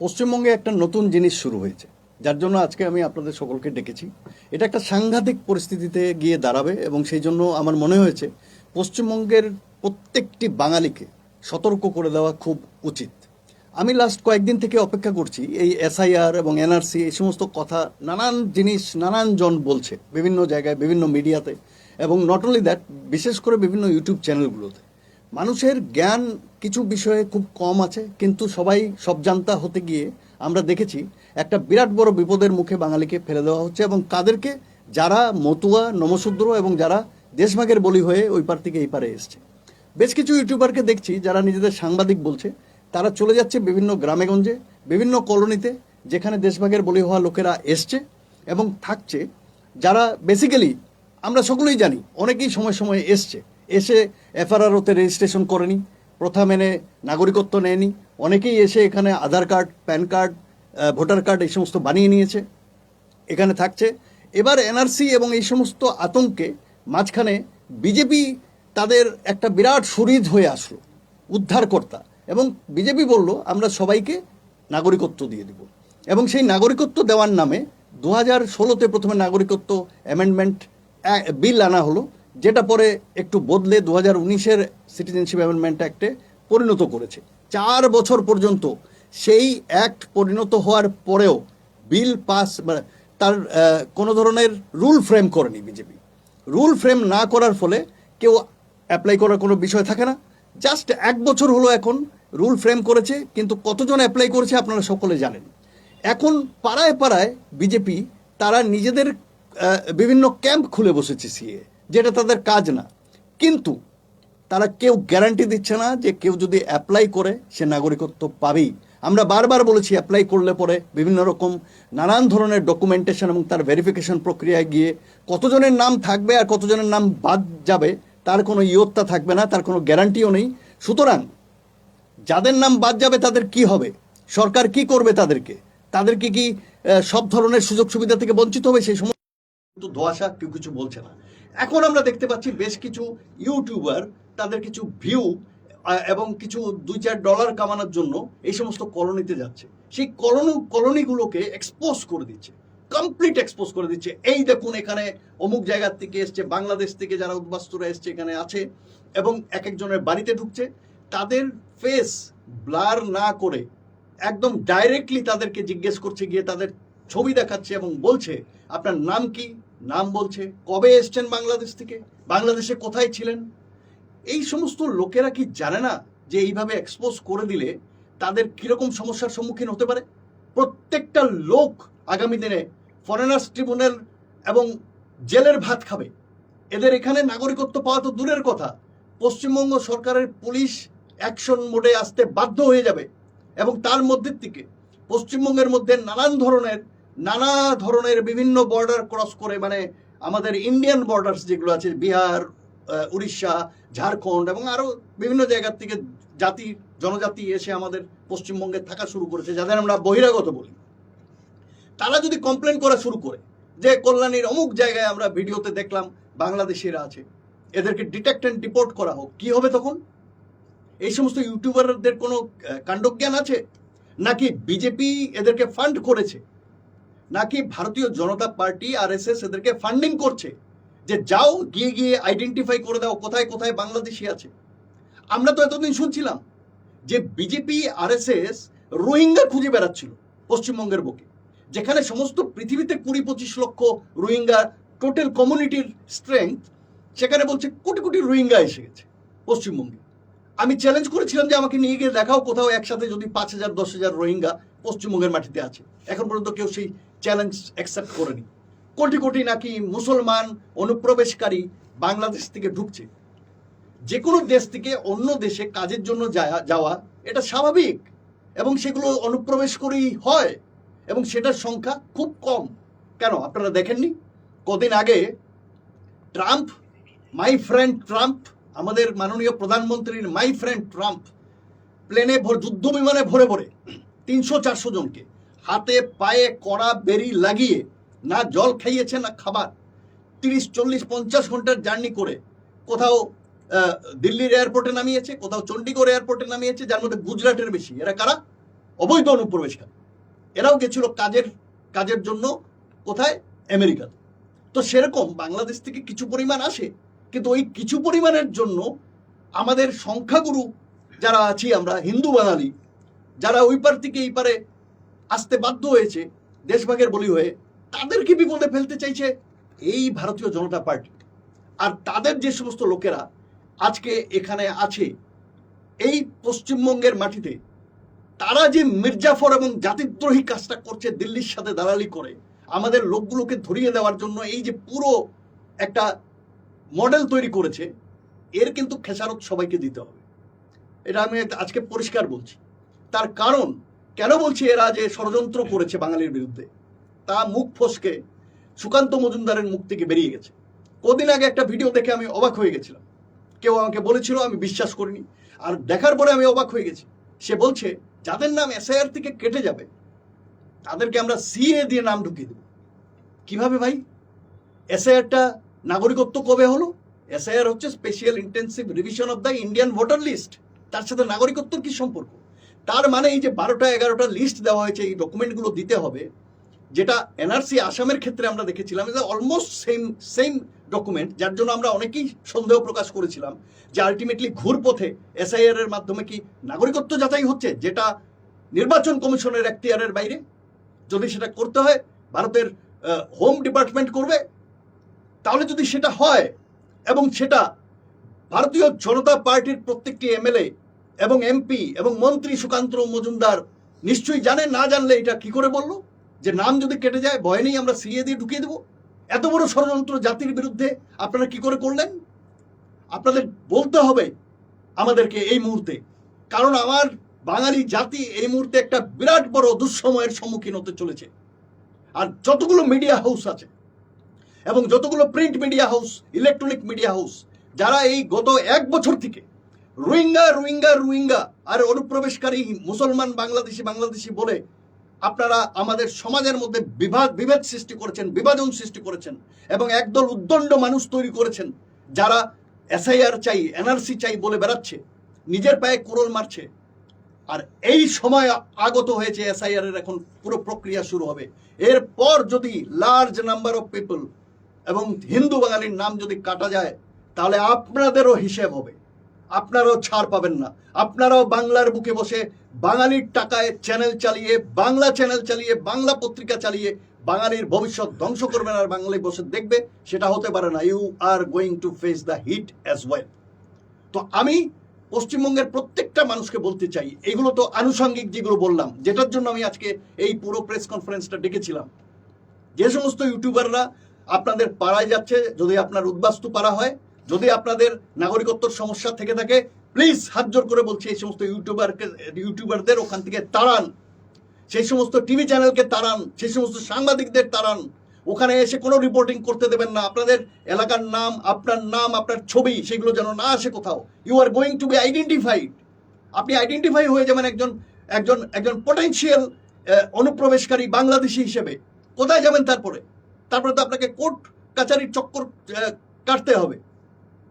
পশ্চিমবঙ্গে একটা নতুন জিনিস শুরু হয়েছে, যার জন্য আজকে আমি আপনাদের সকলকে ডেকেছি। এটা একটা সাংঘাতিক পরিস্থিতিতে গিয়ে দাঁড়াবে এবং সেই জন্য আমার মনে হয়েছে পশ্চিমবঙ্গের প্রত্যেকটি বাঙালিকে সতর্ক করে দেওয়া খুব উচিত। আমি লাস্ট কয়েকদিন থেকে অপেক্ষা করছি, এই এসআইআর এবং এনআরসি এই সমস্ত কথা নানান জিনিস, নানান জন বলছে বিভিন্ন জায়গায়, বিভিন্ন মিডিয়াতে এবং নট অনলি দ্যাট বিশেষ করে বিভিন্ন ইউটিউব চ্যানেলগুলোতে মানুষের জ্ঞান কিছু বিষয়ে খুব কম আছে, কিন্তু সবাই সব জানতা হতে গিয়ে আমরা দেখেছি, একটা বিরাট বড় বিপদের মুখে বাঙালিকে ফেলে দেওয়া হচ্ছে এবং কাদেরকে যারা মতুয়া, নমশূদ্র এবং যারা দেশভাগের বলি হয়ে ওই পার থেকে এই পারে এসছে। বেশ কিছু ইউটিউবারকে দেখছি যারা নিজেদের সাংবাদিক বলছে, তারা চলে যাচ্ছে বিভিন্ন গ্রামেগঞ্জে বিভিন্ন কলোনিতে, যেখানে দেশভাগের বলি হওয়া লোকেরা এসছে এবং থাকছে। যারা বেসিক্যালি আমরা সকলেই জানি, অনেকেই সময় সময় এসছে। এসে এফআরআর ওতে রেজিস্ট্রেশন করেনি প্রথা মেনে নাগরিকত্ব নেয়নি, অনেকেই এসে এখানে Aadhaar card, PAN card voter card এই সমস্ত বানিয়ে নিয়েছে, এখানে থাকছে। এবার এনআরসি এবং এই সমস্ত আতঙ্কে মাঝখানে বিজেপি তাদের একটা বিরাট শরীর হয়ে আসলো, উদ্ধারকর্তা, এবং বিজেপি বলল, আমরা সবাইকে নাগরিকত্ব দিয়ে দিব। এবং সেই নাগরিকত্ব দেওয়ার নামে দু হাজার ষোলোতে প্রথমে নাগরিকত্ব অ্যামেন্ডমেন্ট বিল আনা হলো। যেটা পরে একটু বদলে দু হাজার উনিশের সিটিজেনশিপ অ্যামেন্ডমেন্ট অ্যাক্টে পরিণত করেছে। চার বছর পর্যন্ত সেই অ্যাক্ট পরিণত হওয়ার পরেও বিল পাস তার কোনো ধরনের রুল ফ্রেম করেনি বিজেপি। রুল ফ্রেম না করার ফলে কেউ অ্যাপ্লাই করার কোনো বিষয় থাকে না। জাস্ট এক বছর হলো এখন রুল ফ্রেম করেছে, কিন্তু কতজন অ্যাপ্লাই করেছে আপনারা সকলে জানেন। এখন পাড়ায় পাড়ায় বিজেপি তারা নিজেদের বিভিন্ন ক্যাম্প খুলে বসেছে সিএ। যেটা তাদের কাজ না। কিন্তু তারা কেউ গ্যারান্টি দিচ্ছে না যে কেউ যদি অ্যাপ্লাই করে, সে নাগরিকত্ব পাবেই। আমরা বারবার বলেছি অ্যাপ্লাই করলে পরে বিভিন্ন রকম নানান ধরনের ডকুমেন্টেশন এবং তার ভেরিফিকেশন প্রক্রিয়ায় গিয়ে কতজনের নাম থাকবে আর কতজনের নাম বাদ যাবে, তার কোনো ইয়ত্তা থাকবে না, তার কোনো গ্যারান্টিও নেই। সুতরাং যাদের নাম বাদ যাবে তাদের কি হবে? সরকার কি করবে তাদেরকে? তাদেরকে কি সব ধরনের সুযোগ সুবিধা থেকে বঞ্চিত হবে? সেই সময় কিন্তু ধোয়াশা কেউ কিছু বলছে না। এখন আমরা দেখতে পাচ্ছি বেশ কিছু ইউটিউবার তাদের কিছু ভিউ এবং কিছু দুই চার ডলার কামানোর জন্য এই সমস্ত কলোনিতে যাচ্ছে। সেই কলোনি, কলোনিগুলোকে এক্সপোজ করে দিচ্ছে। কমপ্লিট এক্সপোজ করে দিচ্ছে। এই দেখুন এখানে অমুক জায়গার থেকে এসছে, বাংলাদেশ থেকে যারা উদ্বাস্তুরা এসছে, এখানে আছে, এবং এক একজনের বাড়িতে ঢুকছে। তাদের ফেস ব্লার না করে একদম ডাইরেক্টলি তাদেরকে জিজ্ঞেস করছে, গিয়ে তাদের ছবি দেখাচ্ছে এবং বলছে, আপনার নাম কি? নাম বলছে, কবে এসছেন বাংলাদেশ থেকে? বাংলাদেশে কোথায় ছিলেন? এই সমস্ত লোকেরা কি জানে না যে এইভাবে এক্সপোজ করে দিলে তাদের কীরকম সমস্যার সম্মুখীন হতে পারে? প্রত্যেকটা লোক আগামী দিনে ফরেনার্স ট্রিব্যুনাল এবং জেলের ভাত খাবে। এদের এখানে নাগরিকত্ব পাওয়া তো দূরের কথা। পশ্চিমবঙ্গ সরকারের পুলিশ অ্যাকশন মোডে আসতে বাধ্য হয়ে যাবে। এবং তার মধ্যে থেকে পশ্চিমবঙ্গের মধ্যে নানান ধরনের নানা ধরনের বিভিন্ন বর্ডার ক্রস করে মানে আমাদের ইন্ডিয়ান বর্ডার্স যেগুলো আছে, বিহার উড়িষ্যা, ঝাড়খণ্ড এবং আরও বিভিন্ন জায়গার থেকে জাতি, জনজাতি এসে আমাদের পশ্চিমবঙ্গে থাকা শুরু করেছে, যাদের আমরা বহিরাগত বলি। তারা যদি কমপ্লেন করা শুরু করে যে কল্যাণীর অমুক জায়গায় আমরা ভিডিওতে দেখলাম বাংলাদেশিরা আছে, এদেরকে ডিটেক্ট অ্যান্ড ডিপোর্ট করা হোক, কি হবে তখন? এই সমস্ত ইউটিউবারদের কোনো কাণ্ডজ্ঞান আছে? নাকি বিজেপি এদেরকে ফান্ড করেছে? নাকি Bharatiya Janata Party R S S এদেরকে ফান্ডিং করছে? যে যাও, গিয়ে গিয়ে আইডেন্টিফাই করে দাও কোথায় কোথায় বাংলাদেশি আছে। আমরা তো এতদিন শুনছিলাম যে BJP R S S Rohingya খুঁজে বেড়াচ্ছিল পশ্চিমবঙ্গের বুকে, যেখানে সমস্ত পৃথিবীতে কুড়ি পঁচিশ লক্ষ রোহিঙ্গা টোটাল কমিউনিটির স্ট্রেংথ সেখানে বলছে কোটি কোটি রোহিঙ্গা এসে গেছে পশ্চিমবঙ্গে। আমি চ্যালেঞ্জ করেছিলাম যে আমাকে নিয়ে গিয়ে দেখাও কোথাও একসাথে যদি পাঁচ হাজার, দশ হাজার রোহিঙ্গা পশ্চিমবঙ্গের মাটিতে আছে। এখন পর্যন্ত কেউ সেই চ্যালেঞ্জ অ্যাকসেপ্ট করেনি কোটি কোটি নাকি মুসলমান অনুপ্রবেশকারী বাংলাদেশ থেকে ঢুকছে। যে কোনো দেশ থেকে অন্য দেশে কাজের জন্য যাওয়া- এটা স্বাভাবিক। এবং সেগুলো অনুপ্রবেশ করেই হয়। এবং সেটার সংখ্যা খুব কম। কেন? আপনারা দেখেননি? কদিন আগে ট্রাম্প মাই ফ্রেন্ড ট্রাম্প, আমাদের মাননীয় প্রধানমন্ত্রীর মাই ফ্রেন্ড ট্রাম্প প্লেনে যুদ্ধ বিমানে ভরে ভরে তিনশো চারশো জনকে হাতে পায়ে কড়া বেরি লাগিয়ে, না জল খাইয়েছে, না খাবার। তিরিশ, চল্লিশ, পঞ্চাশ ঘণ্টার জার্নি করে কোথাও দিল্লির এয়ারপোর্টে নামিয়েছে, কোথাও চণ্ডীগড় এয়ারপোর্টে নামিয়েছে, যার মধ্যে গুজরাটের বেশি। এরা কারা? অবৈধ অনুপ্রবেশকারী। এরাও গেছিল কাজের কাজের জন্য কোথায়? আমেরিকাতে। তো সেরকম বাংলাদেশ থেকে কিছু পরিমাণ আসে, কিন্তু ওই কিছু পরিমাণের জন্য আমাদের সংখ্যাগুরু যারা আছি আমরা, হিন্দু বাঙালি, যারা ওই পার থেকে এই পারে আসতে বাধ্য হয়েছে দেশভাগের বলি হয়ে। তাদেরকে বিপদে ফেলতে চাইছে? এই ভারতীয় জনতা পার্টি। আর তাদের যে সমস্ত লোকেরা আজকে এখানে আছে, এই পশ্চিমবঙ্গের মাটিতে, তারা যে মির্জাফর এবং জাতিদ্রোহী কাজটা করছে, দিল্লির সাথে দালালি করে, আমাদের লোকগুলোকে ধরিয়ে দেওয়ার জন্য এই যে পুরো একটা মডেল তৈরি করেছে, এর কিন্তু খেসারত সবাইকে দিতে হবে। এটা আমি আজকে পরিষ্কার বলছি। তার কারণ কেন বলছি এরা যে ষড়যন্ত্র করেছে বাঙালির বিরুদ্ধে? তা মুখ ফসকে সুকান্ত মজুমদারের মুখ থেকে বেরিয়ে গেছে। কদিন আগে একটা ভিডিও দেখে আমি অবাক হয়ে গেছিলাম। কেউ আমাকে বলেছিল, আমি বিশ্বাস করিনি। আর দেখার পরে আমি অবাক হয়ে গেছি। সে বলছে, যাদের নাম এসআইআর থেকে কেটে যাবে, তাদেরকে আমরা সিএ দিয়ে নাম ঢুকিয়ে দেব। কীভাবে ভাই? এসআইআরটা নাগরিকত্ব কবে হলো? এসআইআর হচ্ছে special intensive revision of the Indian voter list তার সাথে নাগরিকত্বর কি সম্পর্ক? তার মানে এই যে বারোটা, এগারোটা লিস্ট দেওয়া হয়েছে, এই ডকুমেন্টগুলো দিতে হবে, যেটা এনআরসি আসামের ক্ষেত্রে আমরা দেখেছিলাম যে অলমোস্ট সেম সেম ডকুমেন্ট যার জন্য আমরা অনেকেই সন্দেহ প্রকাশ করেছিলাম যে আলটিমেটলি ঘুরপথে এসআইআর এর মাধ্যমে কি নাগরিকত্ব যাচাই হচ্ছে, যেটা নির্বাচন কমিশনের এখতিয়ারের বাইরে? যদি সেটা করতে হয়, ভারতের হোম ডিপার্টমেন্ট করবে, তাহলে যদি সেটা হয়, এবং সেটা ভারতীয় জনতা পার্টির প্রত্যেকটি এমএলএ এবং এমপি এবং মন্ত্রী সুকান্ত মজুমদার নিশ্চয়ই জানে, না জানলে এটা কি করে বলল? যে নাম যদি কেটে যায়, ভয় নেই, আমরা সিএ দিয়ে ঢুকিয়ে দেবো। এত বড় ষড়যন্ত্র জাতির বিরুদ্ধে আপনারা কি করে করলেন? আপনাদের বলতে হবে আমাদেরকে এই মুহূর্তে। কারণ আমার বাঙালি জাতি এই মুহূর্তে একটা বিরাট বড় দুঃসময়ের সম্মুখীন হতে চলেছে। আর যতগুলো মিডিয়া হাউস আছে এবং যতগুলো print media house, electronic media house, যারা এই গত এক বছর থেকে রোহিঙ্গা রোহিঙ্গা রোহিঙ্গা। আর অনুপ্রবেশকারী মুসলমান, বাংলাদেশি বাংলাদেশি বলে আপনারা আমাদের সমাজের মধ্যে বিভাগ, বিভেদ সৃষ্টি করেছেন, বিভাজন সৃষ্টি করেছেন এবং একদল উদ্দণ্ড মানুষ তৈরি করেছেন যারা এসআইআর চাই, এনআরসি চাই বলে বেড়াচ্ছে, নিজের পায়ে কোরল মারছে। আর এই সময় আগত হয়েছে এসআইআর এর এখন পুরো প্রক্রিয়া শুরু হবে। এরপর যদি লার্জ নাম্বার অফ পিপল এবং হিন্দু বাঙালির নাম যদি কাটা যায়, তাহলে আপনাদেরও হিসেব হবে। আপনারাও ছাড় পাবেন না। আপনারাও বাংলার বুকে বসে বাঙালির টাকায় চ্যানেল চালিয়ে, বাংলা চ্যানেল চালিয়ে, বাংলা পত্রিকা চালিয়ে বাঙালির ভবিষ্যৎ ধ্বংস করবেন আর বাঙালি বসে দেখবে, সেটা হতে পারে না। You are going to face the heat as well তো আমি পশ্চিমবঙ্গের প্রত্যেকটা মানুষকে বলতে চাই, এগুলো তো আনুষঙ্গিক যেগুলো বললাম, যেটার জন্য আমি আজকে এই পুরো প্রেস কনফারেন্সটা ডেকেছিলাম। যে সমস্ত ইউটিউবাররা আপনাদের পাড়ায় যাচ্ছে, যদি আপনার উদ্বাস্তু পাড়া হয় যদি আপনাদের নাগরিকত্বর সমস্যা থেকে থাকে প্লিজ হাত জোর করে বলছি এই সমস্ত ইউটিউবারকে, ইউটিউবারদের ওখান থেকে তাড়ান। সেই সমস্ত টিভি চ্যানেলকে তাড়ান, সেই সমস্ত সাংবাদিকদের তাড়ান। ওখানে এসে কোনো রিপোর্টিং করতে দেবেন না। আপনাদের এলাকার নাম, আপনার নাম, আপনার ছবি, সেগুলো যেন না আসে কোথাও। You are going to be identified আপনি আইডেন্টিফাই হয়ে যাবেন একজন একজন একজন পোটেন্সিয়াল অনুপ্রবেশকারী বাংলাদেশি হিসেবে। কোথায় যাবেন তারপরে? তারপরে তো আপনাকে কোর্ট, কাচারির চক্কর কাটতে হবে।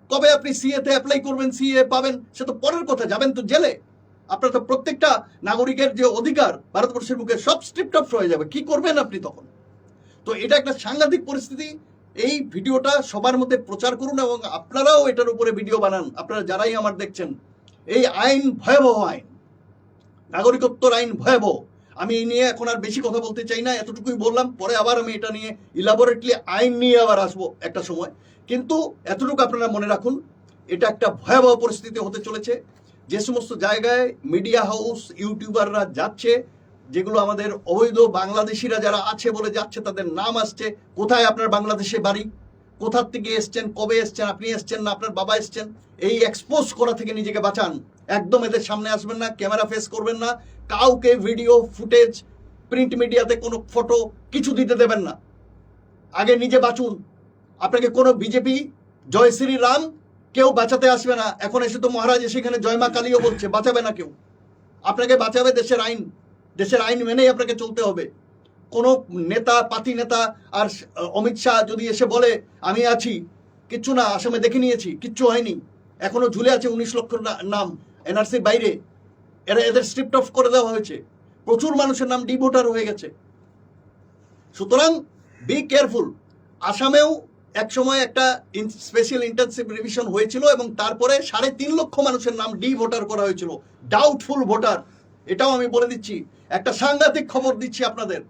কবে আপনি সিএ তে অ্যাপ্লাই করবেন সিএ পাবেন, সে তো পরের কথা, যাবেন তো জেলে। আপনার তো প্রত্যেকটা নাগরিকের যে অধিকার ভারতবর্ষের বুকে সব স্ট্রিপ্ট অফ হয়ে যাবে। কি করবেন আপনি তখন? তো এটা একটা সাংঘাতিক পরিস্থিতি। এই ভিডিওটা সবার মধ্যে প্রচার করুন এবং আপনারাও এটার উপরে ভিডিও বানান। আপনারা যারাই আমার দেখছেন, এই আইন ভয়াবহ আইন, নাগরিকত্বর আইন ভয়াবহ। আমি এই নিয়ে এখন আর বেশি কথা বলতে চাই না, এতটুকুই বললাম, পরে আবার আমি এটা নিয়ে ইলাবোরেটলি আইন নিয়ে আবার আসব একটা সময়। কিন্তু এতটুকু আপনারা মনে রাখুন, এটা একটা ভয়াবহ পরিস্থিতি হতে চলেছে। যে সমস্ত জায়গায় মিডিয়া হাউস ইউটিউবাররা যাচ্ছে, যেগুলো আমাদের অবৈধ বাংলাদেশিরা যারা আছে বলে যাচ্ছে, তাদের নাম আসছে, কোথায় আপনার বাংলাদেশে বাড়ি? কোথার থেকে এসছেন? কবে এসছেন? আপনি এসছেন না? আপনার বাবা এসছেন? এই এক্সপোজ করা থেকে নিজেকে বাঁচান। একদম এদের সামনে আসবেন না, ক্যামেরা ফেস করবেন না, কাউকে ভিডিও ফুটেজ প্রিন্ট মিডিয়াতে কোনো ফটো কিছু দিতে দেবেন না। আগে নিজে বাঁচুন। আপনাকে কোনো বিজেপি, জয় শ্রী রাম কেউ বাঁচাতে আসবে না। এখন এসে তো মহারাজ সেখানে জয় মা কালীও বলছে, বাঁচাবে না কেউ। আপনাকে বাঁচাবে দেশের আইন। দেশের আইন মেনেই আপনাকে চলতে হবে। কোনো নেতা, পাতি নেতা আর অমিত শাহ যদি এসে বলে, আমি আছি। কিচ্ছু না, আসামে দেখে নিয়েছি, কিচ্ছু হয়নি। এখনও ঝুলে আছে উনিশ লক্ষ নাম। এনআরসির বাইরে। এরা এদের স্ট্রিপ্ট অফ করে দেওয়া হয়েছে। প্রচুর মানুষের নাম ডি ভোটার হয়ে গেছে। সুতরাং বি কেয়ারফুল আসামেও এক সময় একটা স্পেশাল ইন্টার্নশিপ রিভিশন হয়েছিল এবং তারপরে সাড়ে তিন লক্ষ মানুষের নাম ডি ভোটার করা হয়েছিল। ডাউটফুল ভোটার এটাও আমি বলে দিচ্ছি। একটা সাংঘাতিক খবর দিচ্ছি আপনাদের।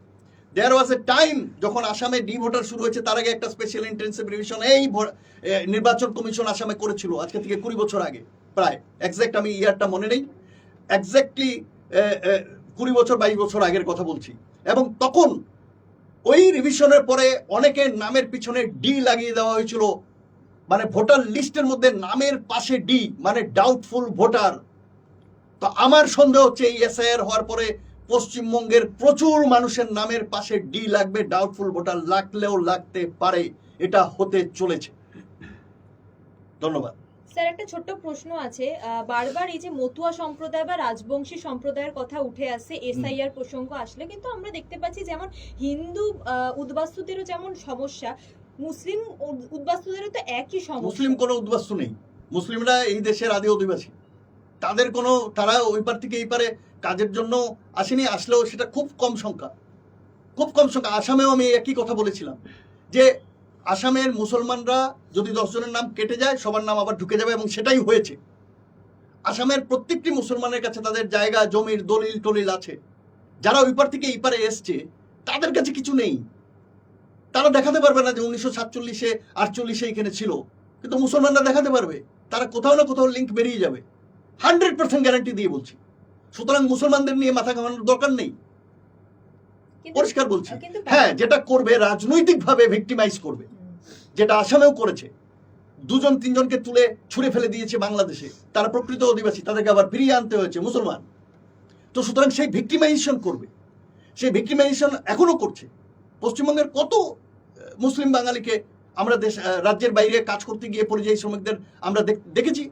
দেয়ার ওয়াজ এ টাইম যখন আসামে ডি ভোটার শুরু হয়েছে, তার আগে একটা স্পেশাল ইন্টেন্সিভ রিভিশন এই নির্বাচন কমিশন আসামে করেছিল আজকে থেকে কুড়ি বছর আগে, প্রায়। এক্সাক্ট আমি ইয়ারটা মনে নেই। এক্স্যাক্টলি কুড়ি বছর বাইশ বছর আগের কথা বলছি। এবং তখন ওই রিভিশনের পরে অনেকের নামের পিছনে ডি লাগিয়ে দেওয়া হয়েছিল। মানে ভোটার লিস্টের মধ্যে নামের পাশে ডি মানে ডাউটফুল ভোটার তো আমার সন্দেহ হচ্ছে এই এসআইআর হওয়ার পরে পশ্চিমবঙ্গের প্রচুর মানুষের নামের পাশে ডি লাগবে ডাউটফুল ভোটার লাগলেও লাগতে পারে এটা হতে চলেছে। ধন্যবাদ। স্যার একটা ছোট্ট প্রশ্ন আছে। বারবার এই যে মতুয়া সম্প্রদায় বা রাজবংশী সম্প্রদায়ের কথা উঠে আসছে এসআইআর প্রসঙ্গ আসলে কিন্তু আমরা দেখতে পাচ্ছি যেমন হিন্দু উদ্বাস্তুদেরও যেমন সমস্যা মুসলিম উদ- উদ্বাস্তুদেরও তো একই সমস্যা। মুসলিম কোনো উদ্বাস্তু নেই। মুসলিমরা এই দেশের আদি অধিবাসী তাদের কোনো তারা ওই পার থেকে এই পারে কাজের জন্য আসেনি, আসলেও সেটা খুব কম সংখ্যা। খুব কম সংখ্যা। আসামেও আমি একই কথা বলেছিলাম যে আসামের মুসলমানরা যদি দশ জনের নাম কেটে যায়, সবার নাম আবার ঢুকে যাবে এবং সেটাই হয়েছে। আসামের প্রত্যেকটি মুসলমানের কাছে তাদের জায়গা, জমির দলিল টলিল আছে। যারা ওই পার থেকে এই পারে এসছে, তাদের কাছে কিছু নেই। তারা দেখাতে পারবে না যে উনিশশো সাতচল্লিশে, আটচল্লিশে এখানে ছিল। কিন্তু মুসলমানরা দেখাতে পারবে। তারা কোথাও না কোথাও লিঙ্ক বেরিয়ে যাবে। হান্ড্রেড পার্সেন্ট গ্যারান্টি দিয়ে বলছি। সুতরাং মুসলমানদের নিয়ে মাথা ঘামানোর দরকার নেই। পরিষ্কার বলছি। হ্যাঁ যেটা করবে রাজনৈতিকভাবে ভিক্টিমাইজ করবে। যেটা আসামেও করেছে। দুজন তিনজনকে তুলে ছুঁড়ে ফেলে দিয়েছে বাংলাদেশে। তারা প্রকৃত অধিবাসী তাদেরকে আবার ফিরিয়ে আনতে হয়েছে মুসলমান। তো সুতরাং সেই ভিক্টিমাইজেশন করবে। সেই ভিক্টিমাইজেশন এখনও করছে। পশ্চিমবঙ্গের কত মুসলিম বাঙালিকে আমরা দেশ রাজ্যের বাইরে কাজ করতে গিয়ে পরিযায়ী শ্রমিকদের আমরা দেখ- দেখেছি।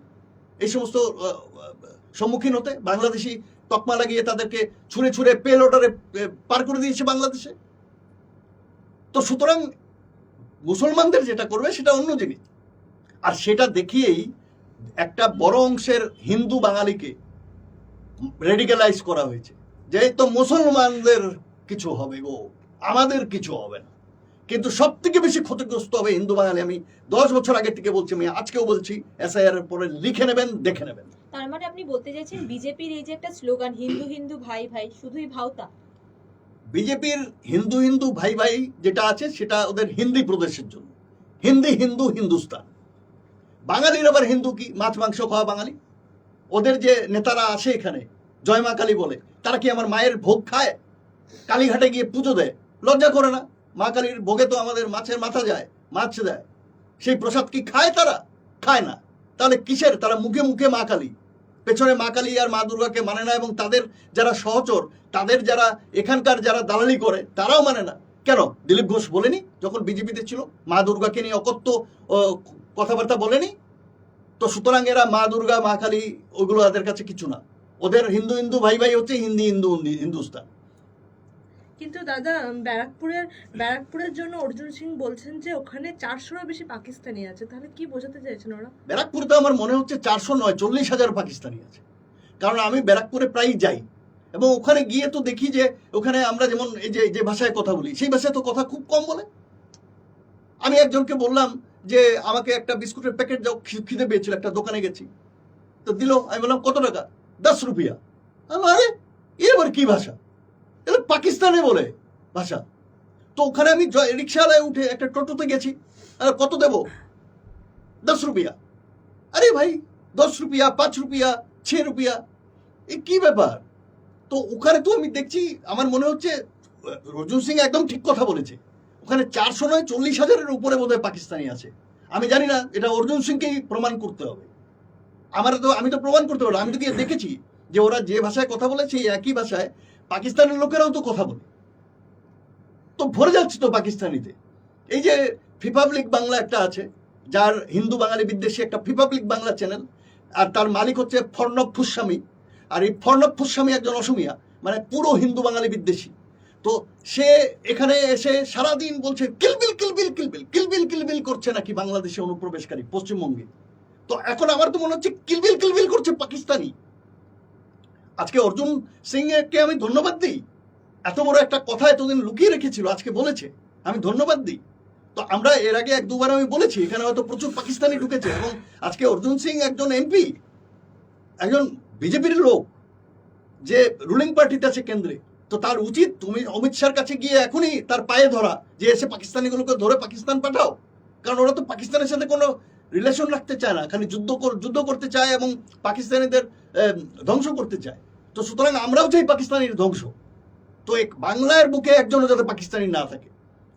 এই সমস্ত সম্মুখীন হতে, বাংলাদেশি তকমা লাগিয়ে তাদেরকে ছুঁড়ে ছুঁড়ে পেল অর্ডারে পার করে দিয়েছে বাংলাদেশে। তো সুতরাং মুসলমানদের যেটা করবে সেটা অন্য জিনিস। আর সেটা দেখিয়েই একটা বড় অংশের হিন্দু বাঙালিকে রেডিকালাইজ করা হয়েছে। যে তো মুসলমানদের কিছু হবে গো, আমাদের কিছু হবে না। কিন্তু সব থেকে বেশি ক্ষতিগ্রস্ত হবে হিন্দু বাঙালি, আমি দশ বছর আগে থেকে বলছি, আমি আজকেও বলছি এসআইআর পরে লিখে নেবেন, দেখে নেবেন। তার মানে আপনি বলতে চাইছেন বিজেপির এই যে একটা স্লোগান, হিন্দু হিন্দু, ভাই ভাই, শুধুই ভাওতা? বিজেপির হিন্দু হিন্দু, ভাই ভাই যেটা আছে সেটা ওদের হিন্দি প্রদেশের জন্য। হিন্দি, হিন্দু, হিন্দুস্তান। বাঙালির আবার হিন্দু কি? মাছ, মাংস খাওয়া বাঙালি? ওদের যে নেতারা আছে এখানে, জয় মা কালী বলে, তারা কি আমার মায়ের ভোগ খায়? কালীঘাটে গিয়ে পুজো দেয়? লজ্জা করে না? মা কালীর ভোগে তো আমাদের মাছের মাথা যায়, মাছ দেয়। সেই প্রসাদ কি খায় তারা? খায় না। তাহলে কিসের? তারা মুখে মুখে মা কালী। পেছনে মা কালী আর মা দুর্গাকে মানে না এবং তাদের যারা সহচর, তাদের যারা এখানকার যারা দালালি করে, তারাও মানে না। কেন? দিলীপ ঘোষ বলেনি? যখন বিজেপিতে ছিল, মা দুর্গাকে নিয়ে অকত্য কথাবার্তা বলেনি? তো সুতরাং এরা মা দুর্গা, মা কালী ওগুলো তাদের কাছে কিছু না। ওদের হিন্দু হিন্দু ভাই ভাই হচ্ছে হিন্দি, হিন্দু, হিন্দুস্তান। কিন্তু দাদা ব্যারাকপুরের ব্যারাকপুরের জন্য অর্জুন সিং বলছেন যে ওখানে চারশোরও বেশি পাকিস্তানি আছে। তাহলে কি বোঝাতে চাইছেন ওরা? ব্যারাকপুরে তো আমার মনে হচ্ছে চারশো নয়, চল্লিশ হাজার পাকিস্তানি আছে। কারণ আমি ব্যারাকপুরে প্রায়ই যাই। এবং ওখানে গিয়ে তো দেখি যে ওখানে আমরা যেমন এই যে যে ভাষায় কথা বলি, সেই ভাষায় তো কথা খুব কম বলে। আমি একজনকে বললাম যে আমাকে একটা বিস্কুটের প্যাকেট যাও খিদে পেয়েছিল, একটা দোকানে গেছি। তো দিল, আমি বললাম, কত টাকা? দশ রুপিয়া। আরে, এ আবার কি ভাষা? এটা পাকিস্তানে বলে ভাষা। তো ওখানে আমি রিক্সাওয়ালায় উঠে একটা টোটোতে গেছি, আর কত দেবো? দশ রুপিয়া। আরে ভাই, দশ রুপিয়া, পাঁচ রুপিয়া, ছ রুপিয়া, এ কি ব্যাপার? তো ওখানে তো আমি দেখছি, আমার মনে হচ্ছে অর্জুন সিং একদম ঠিক কথা বলেছে। ওখানে চারশো নয়, চল্লিশ হাজারের উপরে বোধহয় পাকিস্তানি আছে। আমি জানি না, এটা অর্জুন সিংকেই প্রমাণ করতে হবে। আমার তো আমি তো প্রমাণ করতে পারব আমি তো গিয়ে দেখেছি যে ওরা যে ভাষায় কথা বলে সেই একই ভাষায় পাকিস্তানের লোকেরাও তো কথা বলে। তো ভরে যাচ্ছে তো পাকিস্তানিতে। এই যে ফিপাবলিক বাংলা একটা আছে, যার হিন্দু বাঙালি বিদ্বেষী একটা ফিপাবলিক বাংলা চ্যানেল আর তার মালিক হচ্ছে ফর্ণব ফুস্বামী আর এই ফর্ণব ফুস্বামী একজন অসমিয়া মানে পুরো হিন্দু বাঙালি বিদ্বেষী। তো সে এখানে এসে সারাদিন বলছে কিলবিল কিলবিল কিলবিল কিলবিল কিলবিল করছে নাকি বাংলাদেশে অনুপ্রবেশকারী পশ্চিমবঙ্গে? তো এখন আমার তো মনে হচ্ছে কিলবিল কিলবিল করছে পাকিস্তানি। আজকে অর্জুন সিং কে আমি ধন্যবাদ দিই? এত বড় একটা কথা এতদিন লুকিয়ে রেখেছিল, আজকে বলেছে, আমি ধন্যবাদ দিই। তো আমরা এর আগে এক দুবার আমি বলেছি, এখানে হয়তো প্রচুর পাকিস্তানি ঢুকেছে এবং আজকে অর্জুন সিং একজন এমপি, একজন বিজেপির লোক, যে রুলিং পার্টিতে আছে কেন্দ্রে। তো তার উচিত তুমি অমিত শাহর কাছে গিয়ে এখনই তার পায়ে ধরা, যে এসে পাকিস্তানিগুলোকে ধরে পাকিস্তান পাঠাও। কারণ ওরা তো পাকিস্তানের সাথে কোনো রিলেশন রাখতে চায় না, খালি যুদ্ধ যুদ্ধ করতে চায় এবং পাকিস্তানিদের ধ্বংস করতে চায়। তো সুতরাং আমরাও চাই পাকিস্তানের ধ্বংস। তো এক বাংলার বুকে একজনও যাতে পাকিস্তানি না থাকে।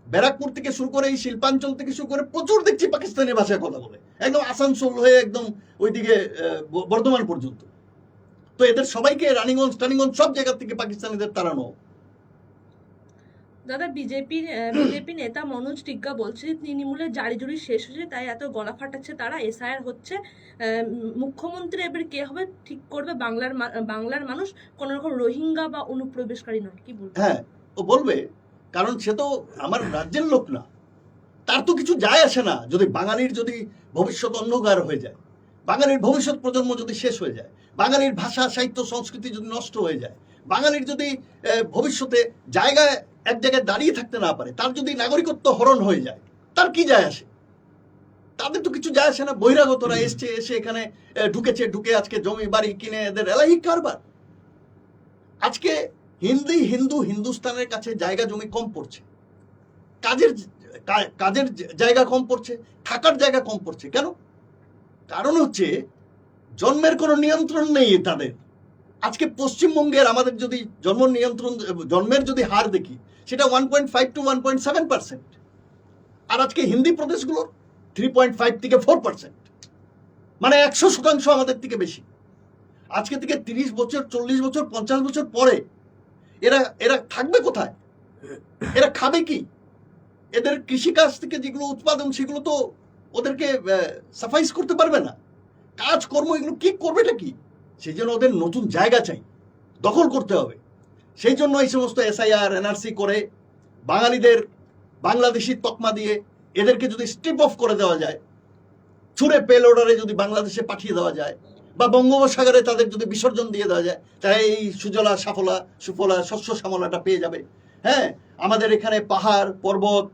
ব্যারাকপুর থেকে শুরু করে এই শিল্পাঞ্চল থেকে শুরু করে প্রচুর দেখছি পাকিস্তানি ভাষায় কথা বলে। একদম আসানসোল হয়ে একদম ওইদিকে বর্ধমান পর্যন্ত। তো এদের সবাইকে রানিগঞ্জ, টানিগঞ্জ সব জায়গা থেকে পাকিস্তানিদের তাড়ানো। দাদা, বিজেপি বিজেপি নেতা মনোজ টিগ্গা বলছে যে তৃণমূলের জারি জুড়ি শেষ হয়েছে, তাই এত গলা ফাটাচ্ছে তারা, এসআইআর হচ্ছে। মুখ্যমন্ত্রী এবার কে হবে? ঠিক করবে বাংলার বাংলার মানুষ? কোন রকম রোহিঙ্গা বা অনুপ্রবেশকারী নয়, কি বলব হ্যাঁ ও বলবে, কারণ সে তো আমার রাজ্যের লোক না। তার তো কিছু যায় আসে না, যদি বাঙালির যদি ভবিষ্যৎ অন্ধকার হয়ে যায়। বাঙালির ভবিষ্যৎ প্রজন্ম যদি শেষ হয়ে যায়, বাঙালির ভাষা, সাহিত্য, সংস্কৃতি যদি নষ্ট হয়ে যায়, বাঙালির যদি ভবিষ্যতে জায়গায় এক জায়গায় দাঁড়িয়ে থাকতে না পারে তার যদি নাগরিকত্ব হরণ হয়ে যায় তার কি যায় আসে? তাদের তো কিছু যায় আসে না বহিরাগতরা এসছে এসে এখানে ঢুকেছে ঢুকে আজকে জমি বাড়ি কিনে এদের এলাহি কারবার। আজকে হিন্দি হিন্দু হিন্দুস্তানের কাছে জায়গা জমি কম পড়ছে। কাজের কাজের জায়গা কম পড়ছে থাকার জায়গা কম পড়ছে। কেন? কারণ হচ্ছে জন্মের কোনো নিয়ন্ত্রণ নেই তাদের। আজকে পশ্চিমবঙ্গের আমাদের যদি জন্ম নিয়ন্ত্রণ, জন্মের যদি হার দেখি, সেটা one point five to one point seven percent আর আজকে হিন্দি প্রদেশগুলোর থ্রি পয়েন্ট ফাইভ থেকে ফোর পার্সেন্ট মানে একশো শতাংশ আমাদের থেকে বেশি। আজকে থেকে তিরিশ বছর, চল্লিশ বছর, পঞ্চাশ বছর পরে এরা এরা থাকবে কোথায়? এরা খাবে কি? এদের কৃষিকাজ থেকে যেগুলো উৎপাদন, সেগুলো তো ওদেরকে সাফাইস করতে পারবে না। কাজ কর্ম এগুলো কি করবেটা কি? সেই জন্য ওদের নতুন জায়গা চাই। দখল করতে হবে। সেই জন্য এই সমস্ত এসআইআর এনআরসি করে বাঙালিদের, বাংলাদেশি তকমা দিয়ে এদেরকে যদি স্ট্রিপ অফ করে দেওয়া যায়, ছুঁড়ে পেল অর্ডারে যদি বাংলাদেশে পাঠিয়ে দেওয়া যায় বা বঙ্গোপসাগরে তাদের যদি বিসর্জন দিয়ে দেওয়া যায় তাহলে এই সুজলা, সাফলা, সুফলা, শস্য শ্যামলাটা পেয়ে যাবে। হ্যাঁ আমাদের এখানে পাহাড়, পর্বত,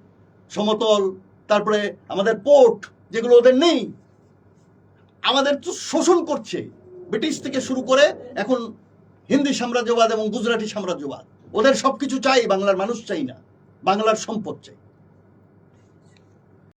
সমতল, তারপরে আমাদের পোর্ট যেগুলো ওদের নেই, আমাদের তো শোষণ করছে। ব্রিটিশ থেকে শুরু করে এখন হিন্দি সাম্রাজ্যবাদ এবং গুজরাটি সাম্রাজ্যবাদ। ওদের সবকিছু চাই, বাংলার মানুষ চাই না। বাংলার সম্পদ চাই।